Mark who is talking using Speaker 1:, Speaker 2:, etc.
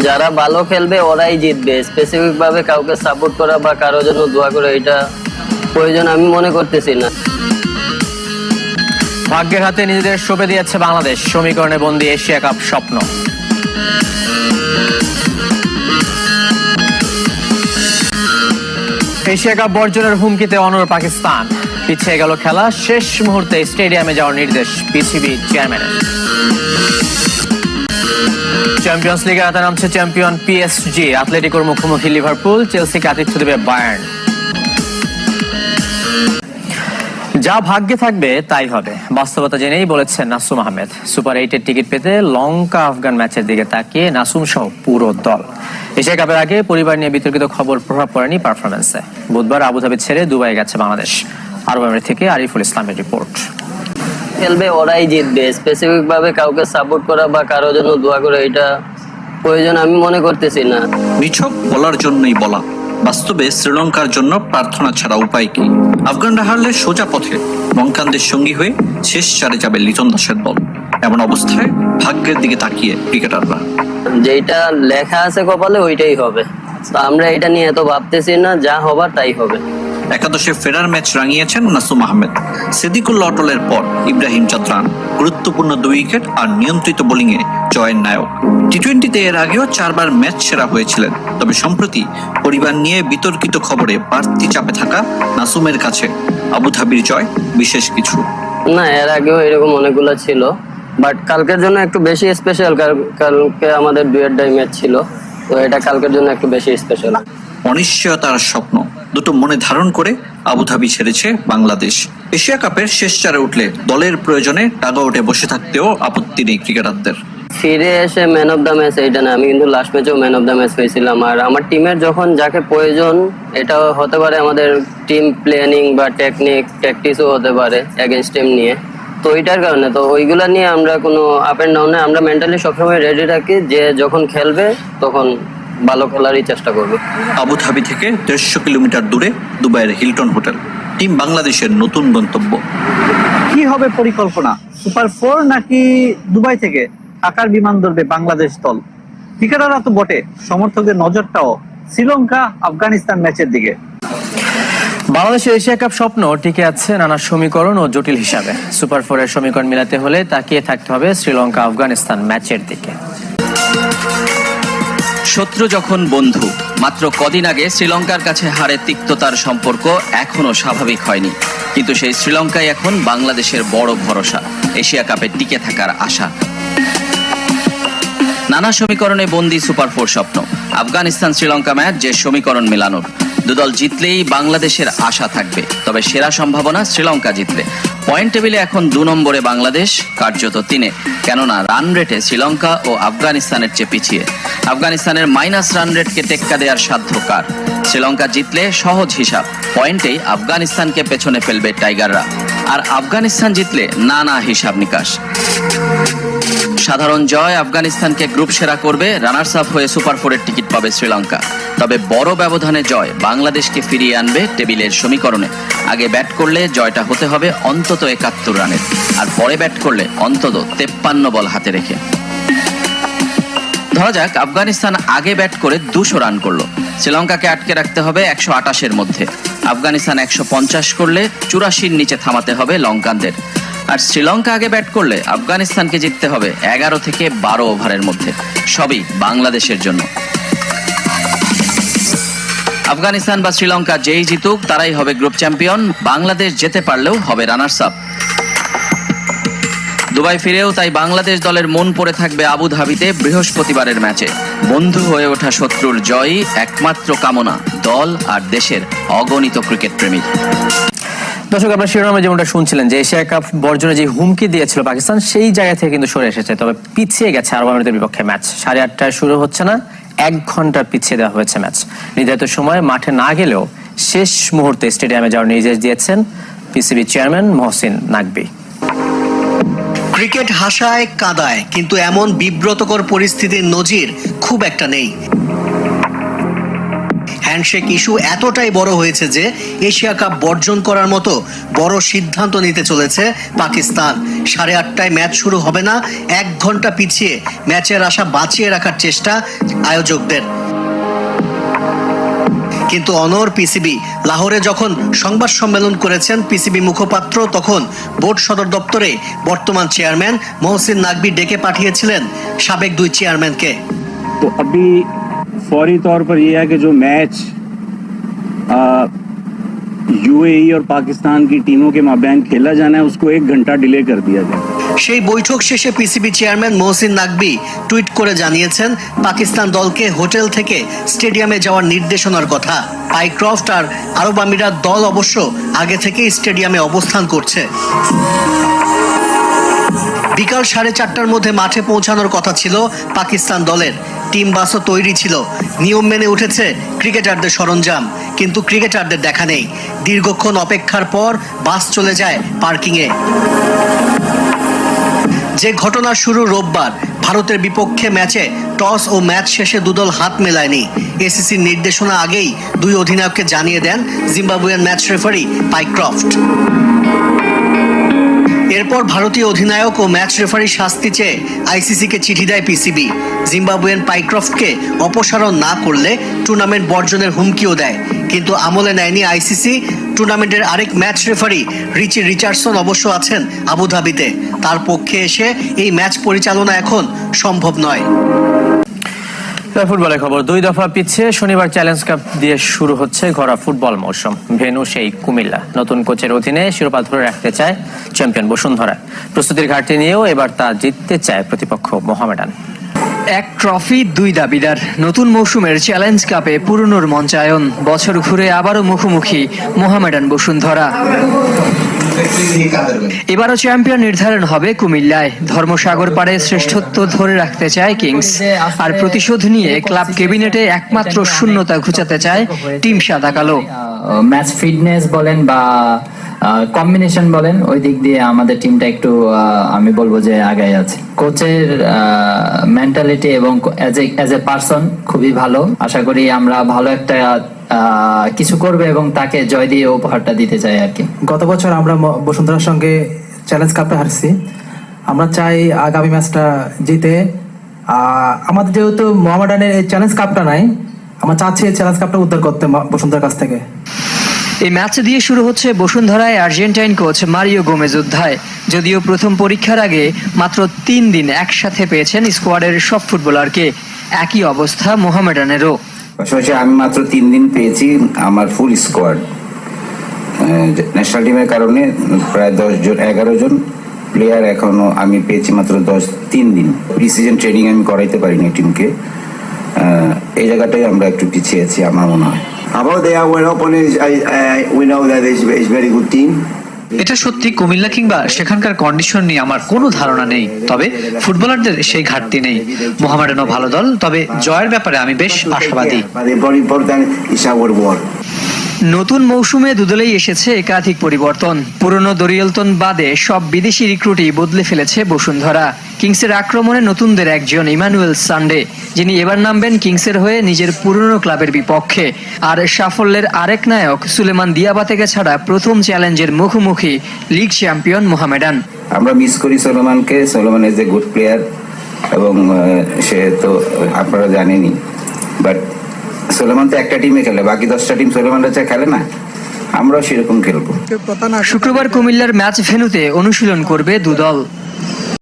Speaker 1: যারা ভালো খেলবে, ওরাই জিতবে। স্পেসিফিক ভাবে কাউকে সাপোর্ট করা বা কারোর জন্য দোয়া করা এটা প্রয়োজন আমি মনে করতেছি না।
Speaker 2: ভাগ্যের হাতে নিজেদের সঁপে দিয়েছে বাংলাদেশ। সমীকরণে বন্দী এশিয়া কাপ স্বপ্ন। এশিয়া কাপ বর্জনের হুমকিতে অনর পাকিস্তান। পিছিয়ে গেল খেলা। শেষ মুহূর্তে স্টেডিয়ামে যাওয়ার নির্দেশ পিসিবি চেয়ারম্যানের। চ্যাম্পিয়ন্স লিগে হাতে নামছে চ্যাম্পিয়ন পিএসজি অ্যাথলেটিকোর মুখোমুখি লিভারপুল চেলসিকে আতিথ্য দেবে বায়ার্ন যা ভাগ্যে থাকবে, তাই হবে। বাস্তবতা জেনেই বলেছেন নাসুম আহমেদ। সুপার এইটের টিকিট পেতে লঙ্কা আফগান ম্যাচের দিকে তাকিয়ে নাসুম সহ পুরো দল। এশিয়া কাপের আগে পরিবার নিয়ে বিতর্কিত খবর প্রভাব পড়েনি পারফরমেন্সে বুধবার আবুধাবি ছেড়ে দুবাই গেছে বাংলাদেশ। আরব আমিরাত থেকে আরিফুল ইসলামের রিপোর্ট।
Speaker 1: খেলবে ওরাই জিতবে। স্পেসিফিক ভাবে কাউকে সাপোর্ট করা বা কারোর জন্য দোয়া করা এটা প্রয়োজন আমি মনে করতেছি না।
Speaker 3: নিছক বলার জন্যই বলা। বাস্তবে শ্রীলঙ্কার জন্য প্রার্থনা ছাড়া উপায় কি? আফগানরা হারলে সোজা পথে লঙ্কানদের সঙ্গী হয়ে শেষ চারে যাবে লিটন দাসের দল। এমন অবস্থায় ভাগ্যের দিকে তাকিয়ে ক্রিকেটাররা।
Speaker 1: যেটা লেখা আছে কপালে ওইটাই হবে। তো আমরা এটা নিয়ে এত ভাবতেছি না যা হবার তাই হবে।
Speaker 3: একাদশে ফেরার ম্যাচ রাঙিয়েছেন নাসুম আহমেদ। সিদ্দিকুল্লা অটলের পর ইব্রাহিম চাত্রান, গুরুত্বপূর্ণ দুই উইকেট আর নিয়ন্ত্রিত বোলিংয়ে জয়ের নায়ক। টি টোয়েন্টিতে এর আগেও চারবার ম্যাচ সেরা হয়েছিলেন, তবে সম্প্রতি পরিবার নিয়ে বিতর্কিত খবরে বাড়তি চাপে থাকা নাসুমের কাছে আবুধাবির জয় বিশেষ কিছু।
Speaker 1: না, এর আগেও এরকম অনেকগুলো ছিল, বাট কালকের জন্য একটু বেশি স্পেশাল কালকে আমাদের ডুয়েট ম্যাচ ছিল, তো এটা কালকের জন্য একটু বেশি স্পেশাল
Speaker 3: অনিশ্চয়তার স্বপ্ন। দুটো মনে ধারণ করে আবুধাবি ছেড়েছে বাংলাদেশ। এশিয়া কাপের শেষ চারে উঠলে দলের প্রয়োজনে টাগা উঠে বসে থাকতেও আপত্তি নেই ক্রিকেটারদের।
Speaker 1: ফিরে এসে ম্যান অফ দ্য ম্যাচ এইটা না, আমি কিন্তু লাস্ট ম্যাচেও ম্যান অফ দ্য ম্যাচ হয়েছিলাম আর আমার টিমের যখন যাকে প্রয়োজন, এটা হতে পারে আমাদের টিম প্ল্যানিং বা টেকনিক প্র্যাকটিসও হতে পারে এগেনস্ট টিম নিয়ে। তো ওইটার কারণে, তো ওইগুলা নিয়ে আমরা কোনো আপ অ্যান্ড ডাউনে আমরা মেন্টালি সবসময় রেডি থাকি যে যখন খেলবে, তখন ভালো খেলারই চেষ্টা করবে।
Speaker 3: আবুধাবি থেকে দেড়শো কিলোমিটার দূরে দুবাইয়ের হিলটন হোটেল। টিম বাংলাদেশের নতুন গন্তব্য।
Speaker 4: কি হবে পরিকল্পনা? সুপার ফোর নাকি দুবাই থেকে? ঢাকার বিমান ধরবে বাংলাদেশ দল। ক্রিকেটাররা তো বটে সমর্থকদের নজরটাও। শ্রীলঙ্কা আফগানিস্তান ম্যাচের দিকে।
Speaker 2: বাংলাদেশের এশিয়া কাপ স্বপ্ন টিকে আছে নানা সমীকরণ ও জটিল হিসাবে। সুপার ফোরের সমীকরণ মিলাতে হলে তাকিয়ে থাকতে হবে শ্রীলঙ্কা আফগানিস্তান ম্যাচের দিকে।
Speaker 5: শত্রু যখন বন্ধু, মাত্র কদিন আগে শ্রীলঙ্কার কাছে হারে তিক্ততার সম্পর্ক এখনও স্বাভাবিক হয়নি। কিন্তু সেই শ্রীলঙ্কায় এখন বাংলাদেশের বড় ভরসা, এশিয়া কাপে টিকে থাকার আশা। নানা সমীকরণে বন্দি সুপার ফোর স্বপ্ন আফগানিস্তান শ্রীলঙ্কা ম্যাচ যে সমীকরণ মেলানোর। দুদল জিতলেই বাংলাদেশের আশা থাকবে। তবে সেরা সম্ভাবনা শ্রীলঙ্কা জিতলে পয়েন্ট টেবিলে এখন দু নম্বরে বাংলাদেশ, কার্যত তিনে। কেননা রান রেটে শ্রীলঙ্কা ও আফগানিস্তানের চেয়ে পিছিয়ে। আফগানিস্তানের মাইনাস রান রেটকে টেক্কা দেওয়ার সাধ্য কার? শ্রীলঙ্কা জিতলে সহজ হিসাব, পয়েন্টেই আফগানিস্তানকে পেছনে ফেলবে টাইগাররা। আর আফগানিস্তান জিতলে নানা হিসাব নিকাশ। সাধারণ জয় আফগানিস্তানকে গ্রুপ সেরা করবে রানার্স আপ হয়ে সুপার ফোরের টিকিট পাবে শ্রীলঙ্কা। তবে বড় ব্যবধানে জয় বাংলাদেশকে ফিরিয়ে আনবে টেবিলের সমীকরণে। আগে ব্যাট করলে জয়টা হতে হবে অন্তত একাত্তর রানের। আর পরে ব্যাট করলে অন্তত তেপ্পান্ন বল হাতে রেখে। ধরা যাক, আফগানিস্তান আগে ব্যাট করে দুশো রান করল। শ্রীলঙ্কাকে আটকে রাখতে হবে একশো আটাশের মধ্যে। আফগানিস্তান একশো পঞ্চাশ করলে চুরাশির নিচে থামাতে হবে লঙ্কানদের। আর শ্রীলঙ্কা আগে ব্যাট করলে আফগানিস্তানকে জিততে হবে এগারো থেকে বারো ওভারের মধ্যে। সবই বাংলাদেশের জন্য। আফগানিস্তান বা শ্রীলঙ্কা যেই জিতুক, তারাই হবে গ্রুপ চ্যাম্পিয়ন বাংলাদেশ যেতে পারলেও হবে রানার্স আপ দুবাই ফিরেও তাই বাংলাদেশ দলের মন পড়ে থাকবে আবুধাবিতে বৃহস্পতিবারের ম্যাচে। বন্ধু হয়ে ওঠা শত্রুর জয়ই একমাত্র কামনা দল আর দেশের অগণিত ক্রিকেট প্রেমীর
Speaker 2: দর্শক, আপনার শিরোনামে যেমনটা শুনছিলেন, যে এশিয়া কাপ বর্জনে যে হুমকি দিয়েছিল পাকিস্তান, সেই জায়গা থেকে কিন্তু সরে এসেছে। তবে পিছিয়ে গেছে আরব আমিরাতের বিপক্ষে ম্যাচ। সাড়ে আটটায় শুরু হচ্ছে না, এক ঘণ্টা পিছিয়ে দেওয়া হয়েছে ম্যাচ। নির্ধারিত সময় মাঠে না গেলেও শেষ মুহূর্তে স্টেডিয়ামে যাওয়ার নির্দেশ দিয়েছেন PCB chairman Mohsin Naqvi.
Speaker 6: Cricket হাসায় কাদায়, কিন্তু এমন বিব্রতকর পরিস্থিতির নজির খুব একটা নেই। হ্যান্ডশেক ইস্যু এতটাই বড় হয়েছে যে এশিয়া কাপ বর্জন করার মতো বড় সিদ্ধান্ত নিতে চলেছে পাকিস্তান। সাড়ে আটটায় ম্যাচ শুরু হবে না, এক ঘণ্টা পিছিয়ে ম্যাচের আশা বাঁচিয়ে রাখার চেষ্টা আয়োজকদের। কিন্তু অনর পিসিবি লাহোরে যখন সংবাদ সম্মেলন করেছেন পিসিবি মুখপাত্র, তখন বোর্ড সদর দপ্তরে বর্তমান চেয়ারম্যান মহসিন নাকবি ডেকে পাঠিয়েছিলেন সাবেক দুই চেয়ারম্যানকে।
Speaker 7: फौरी तौर पर यह है कि जो मैच यूएई और पाकिस्तान की टीमों के माबैन खेला जाना है उसको एक घंटा डिले कर दिया जाए
Speaker 6: সেই বৈঠক শেষে PCB chairman Mohsin Naqvi tweet করে জানিয়েছেন পাকিস্তান দলকে হোটেল থেকে স্টেডিয়ামে যাওয়ার নির্দেশনার কথা পাইক্রফট আর আরব আমিরাত দল অবশ্য আগে থেকেই স্টেডিয়ামে অবস্থান করছে বিকাল সাড়ে চারটার মধ্যে মাঠে পৌঁছানোর কথা ছিল পাকিস্তান দলের টিম বাসও তৈরি ছিল। নিয়ম মেনে উঠেছে ক্রিকেটারদের সরঞ্জাম, কিন্তু ক্রিকেটারদের দেখা নেই। দীর্ঘক্ষণ অপেক্ষার পর বাস চলে যায় পার্কিংয়ে। যে ঘটনা শুরু রোববার, ভারতের বিপক্ষে ম্যাচে টস ও ম্যাচ শেষে দুদল হাত মেলায়নি। এসিসির নির্দেশনা আগেই দুই অধিনায়ককে জানিয়ে দেন জিম্বাবুয়েন ম্যাচ রেফারি পাইক্রফট। এরপর ভারতীয় অধিনায়ক ও ম্যাচ রেফারি শাস্তি চেয়ে আইসিসিকে চিঠি দেয় পিসিবি। জিম্বাবুয়েন পাইক্রফটকে অপসারণ না করলে টুর্নামেন্ট বর্জনের হুমকিও দেয়। কিন্তু আমলে নেয়নি আইসিসি। টুর্নামেন্টের আরেক ম্যাচ রেফারি রিচি রিচার্ডসন অবশ্য আছেন আবুধাবিতে। তার পক্ষে এসে এই ম্যাচ পরিচালনা এখন সম্ভব নয়।
Speaker 2: ফুটবলের খবর। দুই দফা পিছিয়ে শনিবার চ্যালেঞ্জ কাপ দিয়ে শুরু হচ্ছে ঘরোয়া ফুটবল মৌসুম। ভেনু সেই কুমিল্লা। নতুন কোচের অধীনে শিরোপা ধরে রাখতে চায় চ্যাম্পিয়ন বসুন্ধরা। প্রস্তুতির ঘাটতি নিয়েও এবার তা জিততে চায় প্রতিপক্ষ মোহামেডান।
Speaker 8: এক ট্রফি, দুই দাবিদার। নতুন মৌসুমের চ্যালেঞ্জ কাপে পুরনোর মঞ্চায়ন। বছর ঘুরে আবারও মুখোমুখি মোহামেডান বসুন্ধরা। এবারও চ্যাম্পিয়ন নির্ধারণ হবে কুমিল্লায়। ধর্মসাগর পাড়ে শ্রেষ্ঠত্ব ধরে রাখতে চায় কিংস। আর প্রতিশোধ নিয়ে ক্লাব ক্যাবিনেটে একমাত্র শূন্যতা ঘুচাতে চায় টিম সাদা কালো।
Speaker 9: ম্যাচ ফিটনেস বলেন বা কম্বিনেশন বলেন, ওই দিক দিয়ে আমাদের টিমটা একটু আমি বলব যে আগে আছে। কোচের মেন্টালিটি এবং অ্যাজ এ পার্সন খুবই ভালো। আশা করি আমরা ভালো একটা কিছু করবে এবং তাকে জয় দিয়ে উপহারটা দিতে চাই আর কি।
Speaker 10: গত বছর আমরা ম- বসুন্ধরার সঙ্গে চ্যালেঞ্জ কাপে হারছি। আমরা চাই আগামী ম্যাচটা জিতে। আহ, আমাদের যেহেতু মোহামেডানের এই চ্যালেঞ্জ কাপটা নাই আমরা চাচ্ছি এই চ্যালেঞ্জ কাপটা উদ্ধার করতে বসুন্ধরার কাছ থেকে।
Speaker 8: এই ম্যাচ দিয়ে শুরু হচ্ছে বসুন্ধরায় আর্জেন্টাইন কোচ মারিও গোমেজ অধ্যায় যদিও প্রথম পরীক্ষার আগে মাত্র তিন দিন একসাথে পেয়েছেন স্কোয়াডের সব ফুটবলারকে। একই অবস্থা মোহামেডানেরও।
Speaker 11: পাশাপাশি আমি মাত্র তিন দিন পেয়েছি আমার ফুল স্কোয়াড ন্যাশনাল টিমের কারণে প্রায় দশ জন এগারো জন প্লেয়ার এখনও আমি পেয়েছি মাত্র দশ তিন দিন। প্রি সিজন ট্রেনিং আমি করাইতে পারিনি টিমকে এই জায়গাটাই আমরা একটু পিছিয়ে আছি আমার মনে হয়।
Speaker 12: About the our opponents, I, I, we know that it's, it's very good team.
Speaker 13: এটা সত্যি কুমিল্লা কিংবা সেখানকার কন্ডিশন নিয়ে আমার কোনো ধারণা নেই। তবে ফুটবলারদের সেই ঘাটতি নেই। মোহামেডানও ভালো দল, তবে জয়ের ব্যাপারে আমি বেশ আশাবাদী।
Speaker 8: নতুন মৌসুমে দুদলেই এসেছে একাধিক পরিবর্তন। পুরনো দরিয়লতন বাদে সব বিদেশি রিক্রুটই বদলে ফেলেছে বসুন্ধরা। কিংসের আক্রমণে নতুনদের একজন ইমানুয়েল সানডে, যিনি এবার নামবেন কিংসের হয়ে নিজের পুরনো ক্লাবের বিপক্ষে। আর সাফল্যের আরেক নায়ক সুলেমান দিয়াবাতেকে ছাড়া প্রথম চ্যালেঞ্জের মুখোমুখি লিগ চ্যাম্পিয়ন মোহামেডান।
Speaker 11: আমরা মিস করি সলোমানকে। Solomon is a good player এবং সে তো আপনারা জানেনই। বাট সলোমান তো একটা টিমে খেলে, বাকি দশটা টিম সোলেমানের চেয়ে খেলে না। আমরাও সেরকম খেলব।
Speaker 8: শুক্রবার কুমিল্লার ম্যাচ ভেনুতে অনুশীলন করবে দুদল।